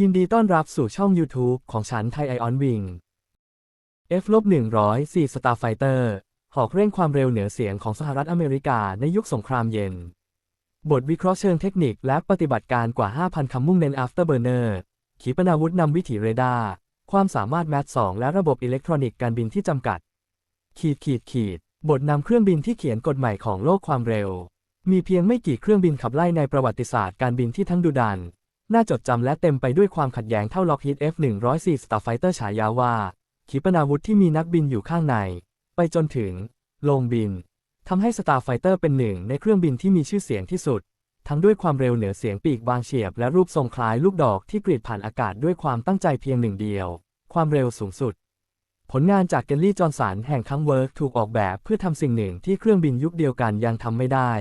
ยินดีต้อนรับสู่ช่อง YouTube ของฉันไทยไอออนวิง F-104 Starfighter หอกเร่งความเร็วเหนือเสียงของสหรัฐอเมริกาในยุคสงครามเย็น บทวิเคราะห์เชิงเทคนิคและปฏิบัติการกว่า 5,000 คำมุ่งเน้น Afterburner ขีปนาวุธนำวิถีเรดาร์ ความสามารถแมท2และระบบอิเล็กทรอนิกส์การบินที่จำกัด ขีดขีดขีด บทนำเครื่องบินที่เขียนกฎใหม่ของโลกความเร็ว มีเพียงไม่กี่เครื่องบินขับไล่ในประวัติศาสตร์การบินที่ทั้งดุดัน น่าจดจำและเต็มไปด้วยความขัดแย้งเท่าล็อกฮิต F-104 Starfighter ฉายาว่า ขีปนาวุธที่มีนักบินอยู่ข้างใน ไปจนถึง โลงบินทำให้ Starfighter เป็นหนึ่งในเครื่องบินที่มีชื่อเสียงที่สุด ทั้งด้วยความเร็วเหนือเสียงปีกบางเฉียบและรูปทรงคล้ายลูกดอกที่กรีดผ่านอากาศด้วยความตั้งใจเพียงหนึ่งเดียว ความเร็วสูงสุด ผลงานจากเกลลี่จอห์นสันแห่งคังเวิร์กถูกออกแบบเพื่อทำสิ่งหนึ่งที่เครื่องบินยุคเดียวกันยังทำไม่ได้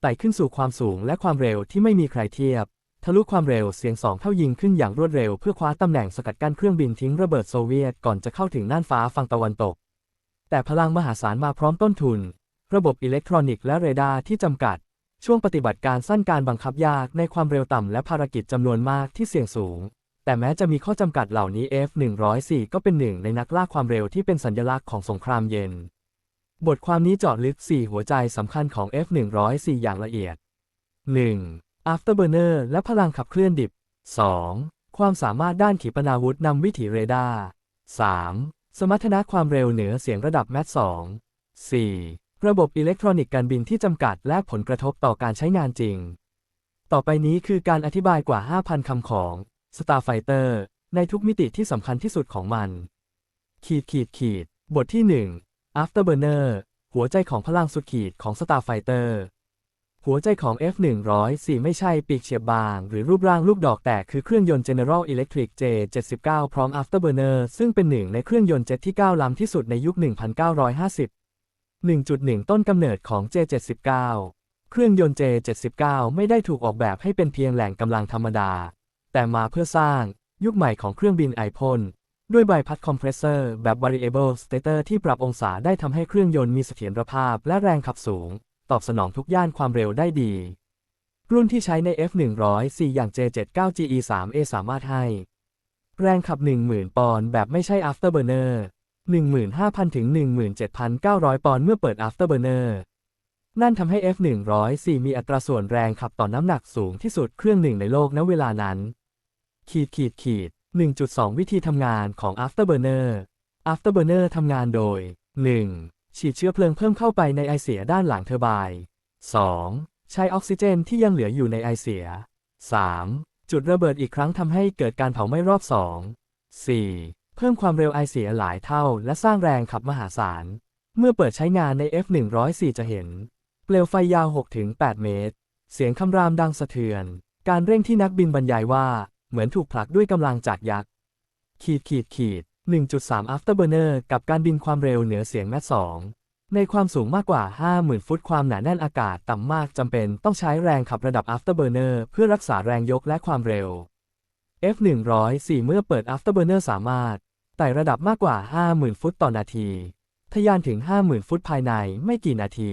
ไต่ขึ้นสู่ความสูงและความเร็วที่ไม่มีใครเทียบ ทะลุความเร็วเสียงสองเท่ายิงขึ้นอย่างรวดเร็วเพื่อคว้าตำแหน่งสกัดกั้นเครื่องบินทิ้งระเบิดโซเวียตก่อนจะเข้าถึงน่านฟ้าฝั่งตะวันตก แต่พลังมหาศาลมาพร้อมต้นทุน ระบบอิเล็กทรอนิกส์และเรดาร์ที่จำกัด ช่วงปฏิบัติการสั้นการบังคับยากในความเร็วต่ำและภารกิจจำนวนมากที่เสี่ยงสูง แต่แม้จะมีข้อจำกัดเหล่านี้ F104 ก็เป็นหนึ่งในนักล่าความเร็วที่เป็นสัญลักษณ์ของสงครามเย็น บทความนี้เจาะลึก 4 หัวใจสำคัญของ F104 อย่างละเอียด 1. Afterburner และพลังขับเคลื่อนดิบ 2. ความสามารถด้านขีปนาวุธนำวิถีเรดาร์ 3. สมรรถนะความเร็วเหนือเสียงระดับแมท2 4. ระบบอิเล็กทรอนิกส์การบินที่จำกัดและผลกระทบต่อการใช้งานจริง ต่อไปนี้คือการอธิบายกว่า 5,000 คำของ Starfighter ในทุกมิติที่สำคัญที่สุดของมัน ขีดขีดขีด บทที่ 1 Afterburner หัวใจของพลังสุดขีดของ Starfighter หัวใจของ F104 ไม่ใช่ปีกเฉียบบาง หรือรูปร่างลูกดอกแต่คือเครื่องยนต์ General Electric J79 พร้อม Afterburner ซึ่งเป็นหนึ่งในเครื่องยนต์เจ็ตที่9ลำที่สุดในยุค 1950 1.1 ต้นกำเนิดของ J79 เครื่องยนต์ J79 ไม่ได้ถูกออกแบบให้เป็นเพียงแหล่งกำลังธรรมดา แต่มาเพื่อสร้างยุคใหม่ของเครื่องบินไอพ่นด้วยใบพัดคอมเพรสเซอร์แบบ variable stator ที่ปรับองศาได้ทำให้เครื่องยนต์มีเสถียรภาพและแรงขับสูง ตอบสนองทุกย่านความเร็วได้ดี รุ่นที่ใช้ใน F104 อย่าง J79 GE3A สามารถให้ แรงขับ 10,000 ปอนด์แบบไม่ใช่ Afterburner 15,000 ถึง 17,900 ปอนด์เมื่อเปิด Afterburner นั่นทำให้ F104 มีอัตราส่วนแรงขับต่อน้ำหนักสูงที่สุดเครื่องหนึ่งในโลกณเวลานั้น ขีดขีดขีด1.2 วิธีทำงานของ Afterburner Afterburner ทำงานโดย 1. ฉีดเชื้อเพลิงเพิ่มเข้าไปในไอเสียด้านหลังเทอร์ไบน์ 2. ใช้ออกซิเจนที่ยังเหลืออยู่ในไอเสีย 3. จุดระเบิดอีกครั้งทำให้เกิดการเผาไหม้รอบ 2 4. เพิ่มความเร็วไอเสียหลายเท่า และสร้างแรงขับมหาศาล เมื่อเปิดใช้งานใน F104 จะเห็น เปลวไฟยาว 6-8 เมตร เสียงคำรามดังสะเทือน การเร่งที่นักบินบรรยายว่า เหมือนถูกผลักด้วยกำลังจากยักษ์ ขีดขีดขีด 1.3 Afterburner กับการบินความเร็วเหนือเสียงแมท2ในความสูงมากกว่า 50,000 ฟุตความหนาแน่นอากาศต่ำมากจำเป็นต้องใช้แรงขับระดับ Afterburner เพื่อรักษาแรงยกและความเร็ว F104 เมื่อเปิด Afterburner สามารถไต่ระดับมากกว่า 50,000 ฟุตต่อนาที ทะยานถึง 50,000 ฟุตภายในไม่กี่นาที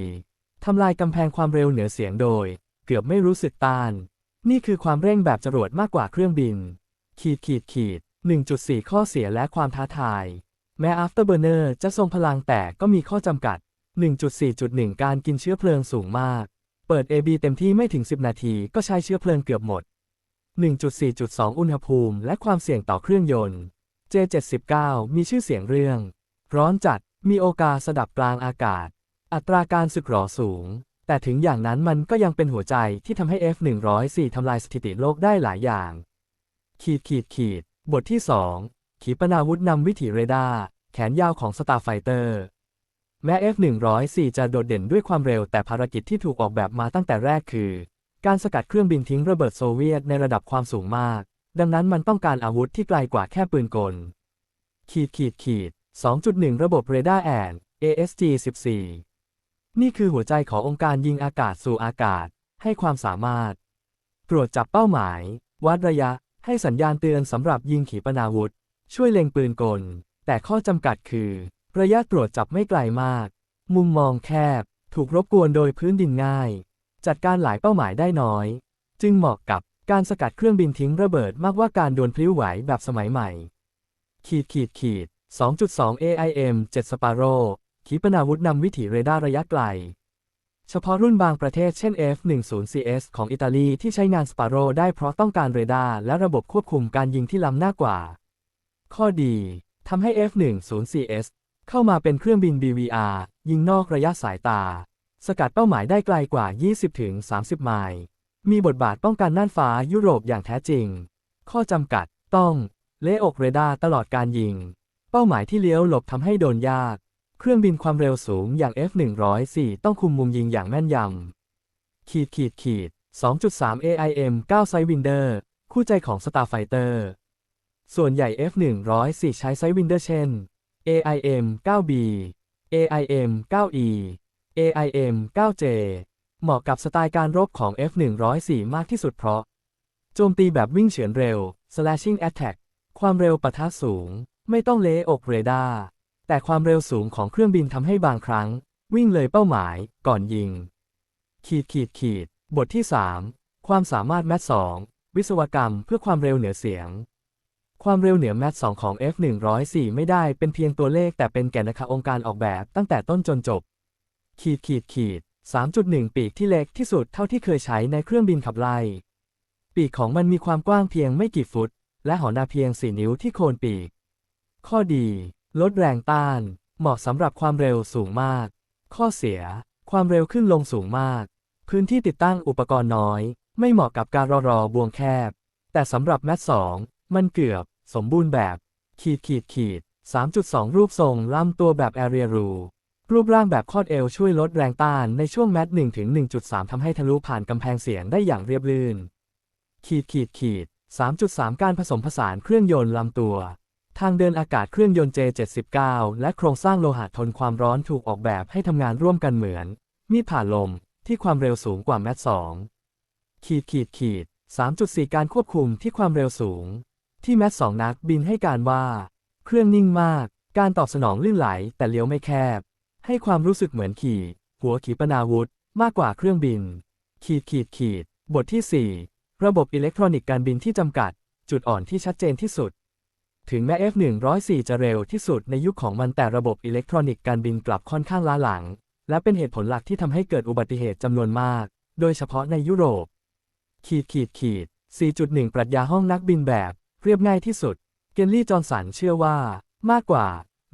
ทำลายกำแพงความเร็วเหนือเสียงโดย เกือบไม่รู้สึกต้าน นี่คือความเร่งแบบจรวดมากกว่าเครื่องบิน ขีดขีดขีด 1.4 ข้อเสียและความท้าทาย แม้ Afterburner จะทรงพลังแต่ก็มีข้อจำกัด 1.4.1 การกินเชื้อเพลิงสูงมาก เปิด AB เต็มที่ไม่ถึง 10 นาทีก็ใช้เชื้อเพลิงเกือบหมด 1.4.2 อุณหภูมิ และความเสี่ยงต่อเครื่องยนต์ J79 มีชื่อเสียงเรื่อง ร้อนจัด มีโอกาสสดับกลางอากาศ อัตราการสึกหรอสูง แต่ถึงอย่างนั้นมันก็ยังเป็นหัวใจที่ทำให้ F104 ทำลายสถิติโลกได้หลายอย่าง ขีดขีดขีด บทที่ 2 ขีปนาวุธนำวิถีเรดาร์แขนยาวของ Starfighter แม้ F104 จะโดดเด่นด้วยความเร็วแต่ภารกิจที่ถูกออกแบบมาตั้งแต่แรกคือ การสกัดเครื่องบินทิ้งระเบิดโซเวียตในระดับความสูงมาก ดังนั้นมันต้องการอาวุธที่ไกลกว่าแค่ปืนกล ขีดขีดขีด2.1 ระบบเรดาร์แอน ASG 14 นี่คือหัวใจขององค์การยิงอากาศสู่อากาศ ให้ความสามารถ ตรวจจับเป้าหมาย วัดระยะ ให้สัญญาณเตือนสำหรับยิงขีปนาวุธ ช่วยเล็งปืนกล แต่ข้อจำกัดคือ ระยะตรวจจับไม่ไกลมาก มุมมองแคบ ถูกรบกวนโดยพื้นดินง่าย จัดการหลายเป้าหมายได้น้อย จึงเหมาะกับการสกัดเครื่องบินทิ้งระเบิดมากกว่าการดวลพลิ้วไหวแบบสมัยใหม่ ขีดขีดขีด2.2 AIM 7 Sparrow ขีปนาวุธนำวิถีเรดาร์ระยะไกล เฉพาะรุ่นบางประเทศเช่น F-10CS ของอิตาลีที่ใช้งาน Sparrow ได้เพราะต้องการเรดาร์และระบบควบคุมการยิงที่ล้ำหน้ากว่า ข้อดีทำให้ F-10CS เข้ามาเป็นเครื่องบิน BVR ยิงนอกระยะสายตา สกัดเป้าหมายได้ไกลกว่า 20-30 ไมล์ มีบทบาทป้องกันน่านฟ้ายุโรปอย่างแท้จริง ข้อจำกัดต้องเละอกเรดาร์ตลอดการยิง เป้าหมายที่เลี้ยวหลบทำให้โดนยาก เครื่องบินความเร็วสูงอย่าง F104 ต้องคุมมุมยิงอย่างแม่นยำ ขีดขีดขีด2.3 AIM 9 Sidewinder คู่ใจของ Starfighter ส่วนใหญ่ F104 ใช้ Sidewinder เช่น AIM 9B AIM 9E AIM 9J เหมาะกับสไตล์การรบของ F104 มากที่สุดเพราะ โจมตีแบบวิ่งเฉือนเร็ว slashing attack ความเร็วปะทะสูง ไม่ต้องเละอกเรดาร์ แต่ความเร็วสูงของเครื่องบินทำให้บางครั้ง วิ่งเลยเป้าหมายก่อนยิง ขีดขีดขีด บทที่ 3 ความสามารถแมท2วิศวกรรมเพื่อความเร็วเหนือเสียง ความเร็วเหนือแมท2ของ F104 ไม่ได้เป็นเพียงตัวเลขแต่เป็นแก่นนะคะองค์การออกแบบตั้งแต่ต้นจนจบ ขีดขีดขีด 3.1 ปีกที่เล็กที่สุดเท่าที่เคยใช้ในเครื่องบินขับไล่ ปีกของมันมีความกว้างเพียงไม่กี่ฟุต และหอนาเพียง 4 นิ้วที่โคนปีก ข้อดี ลดแรงต้าน เหมาะสำหรับความเร็วสูงมาก ข้อเสีย ความเร็วขึ้นลงสูงมาก พื้นที่ติดตั้งอุปกรณ์น้อย ไม่เหมาะกับการรอรอบวงแคบ แต่สำหรับแมท2มันเกือบ สมบูรณ์แบบ ขีดขีดขีด 3.2 รูปทรงลำตัวแบบแอเรียรูรูปร่างแบบคอดเอวช่วยลดแรงต้านในช่วงแมท1ถึง 1.3 ทำให้ทะลุผ่านกำแพงเสียงได้อย่างเรียบรื่น ขีดขีดขีด 3.3 การผสมผสานเครื่องยนต์ลำตัว ทางเดินอากาศเครื่องยนต์ J79 และโครงสร้างโลหะทนความร้อนถูกออกแบบให้ทำงานร่วมกันเหมือน มีผ่านลมที่ความเร็วสูงกว่าแมท2ขีดขีดขีด3.4 การควบคุมที่ความเร็วสูง ที่แมท2นักบินให้การว่า เครื่องนิ่งมาก การตอบสนองลื่นไหลแต่เลี้ยวไม่แคบ ให้ความรู้สึกเหมือนขี่ หัวขีปนาวุธ มากกว่าเครื่องบิน ขีดขีดขีด บทที่ 4 ระบบอิเล็กทรอนิกส์การบินที่จำกัด จุดอ่อนที่ชัดเจนที่สุด ถึงแม้ F104 จะเร็วที่สุดในยุคของมันแต่ระบบอิเล็กทรอนิกส์การบินกลับค่อนข้างล้าหลัง และเป็นเหตุผลหลักที่ทำให้เกิดอุบัติเหตุจำนวนมาก โดยเฉพาะในยุโรป ขีดขีดขีด 4.1 ปรัชญาห้องนักบินแบบ เรียบง่ายที่สุด เกนลี่จอห์นสันเชื่อว่า มากกว่า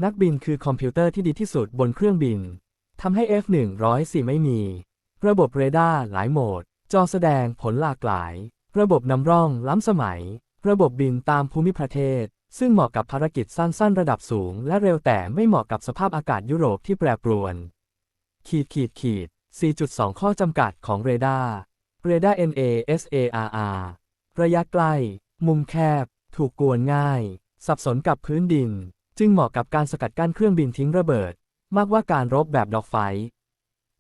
นักบินคือคอมพิวเตอร์ที่ดีที่สุดบนเครื่องบินทำให้ F104 ไม่มี ระบบเรดาร์หลายโหมด จอแสดงผลหลากหลาย ระบบนำร่องล้ำสมัย ระบบบินตามภูมิประเทศ ซึ่งเหมาะกับภารกิจสั้นๆ ระดับสูง และเร็วแต่ไม่เหมาะกับสภาพอากาศยุโรปที่แปรปรวน ขีดขีดขีด 4.2 ข้อจำกัดของเรดาร์ เรดาร์ NASARR ระยะใกล้มุมแคบ ถูกกวนง่าย สับสนกับพื้นดิน จึงเหมาะกับการสกัดกั้นเครื่องบินทิ้งระเบิด มากว่าการรบแบบดอกไฟ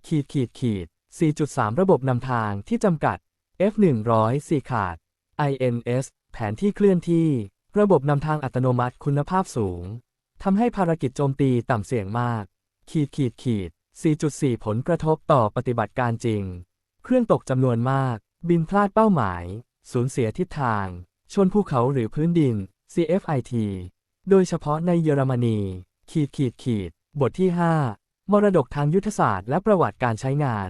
ขีดขีดขีด 4.3 ระบบนำทางที่จำกัด F104 ขาด INS แผนที่เคลื่อนที่ ระบบนำทางอัตโนมัติคุณภาพสูง ทำให้ภารกิจโจมตีต่ำเสี่ยงมาก ขีดขีดขีด 4.4 ผลกระทบต่อปฏิบัติการจริง เครื่องตกจำนวนมาก บินพลาดเป้าหมาย สูญเสียทิศทาง ชนภูเขาหรือพื้นดิน CFIT โดยเฉพาะในเยอรมนี ขีดขีดขีด บทที่ 5 มรดกทางยุทธศาสตร์และประวัติการใช้งาน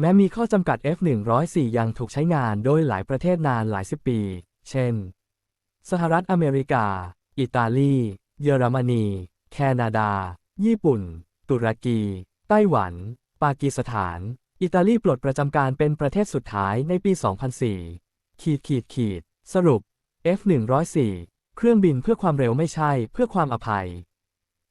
แม้มีข้อจำกัด F104 ยังถูกใช้งานโดยหลายประเทศนานหลายสิบปี เช่น สหรัฐอเมริกา อิตาลี เยอรมนี แคนาดา ญี่ปุ่น ตุรกี ไต้หวัน ปากีสถาน อิตาลีปลดประจำการเป็นประเทศสุดท้ายในปี 2004 ขีดขีดขีด สรุป F104 เครื่องบินเพื่อความเร็วไม่ใช่เพื่อความอภัย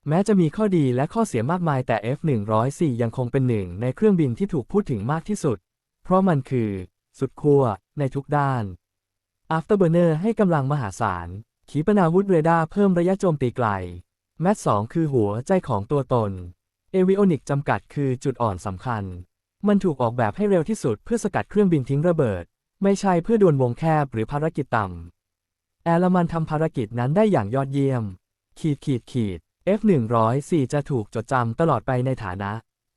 แม้จะมีข้อดีและข้อเสียมากมายแต่ F104 ยังคงเป็นหนึ่งในเครื่องบินที่ถูกพูดถึงมากที่สุด เพราะมันคือ สุดขั้วในทุกด้าน Afterburner ให้กำลังมหาศาล ขีปนาวุธเรดาร์เพิ่มระยะโจมตีไกล แมท2คือหัวใจของตัวตน เอวิโอนิกจำกัดคือจุดอ่อนสำคัญ มันถูกออกแบบให้เร็วที่สุดเพื่อสกัดเครื่องบินทิ้งระเบิด ไม่ใช่เพื่อดวลวงแคบหรือภารกิจต่ำ แอลมันทำภารกิจนั้นได้อย่างยอดเยี่ยม ขีดขีดขีด F104 จะถูกจดจำตลอดไปในฐานะ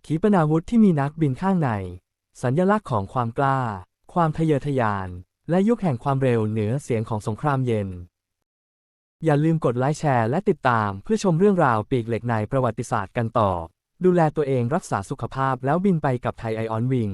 ขีปนาวุธที่มีนักบินข้างใน สัญลักษณ์ของความกล้า ความทะเยอทะยาน และยุคแห่งความเร็วเหนือเสียงของสงครามเย็น อย่าลืมกดไลค์แชร์และติดตามเพื่อชมเรื่องราวปีกเหล็กในประวัติศาสตร์กันต่อ ดูแลตัวเองรักษาสุขภาพแล้วบินไปกับไทยไอออนวิง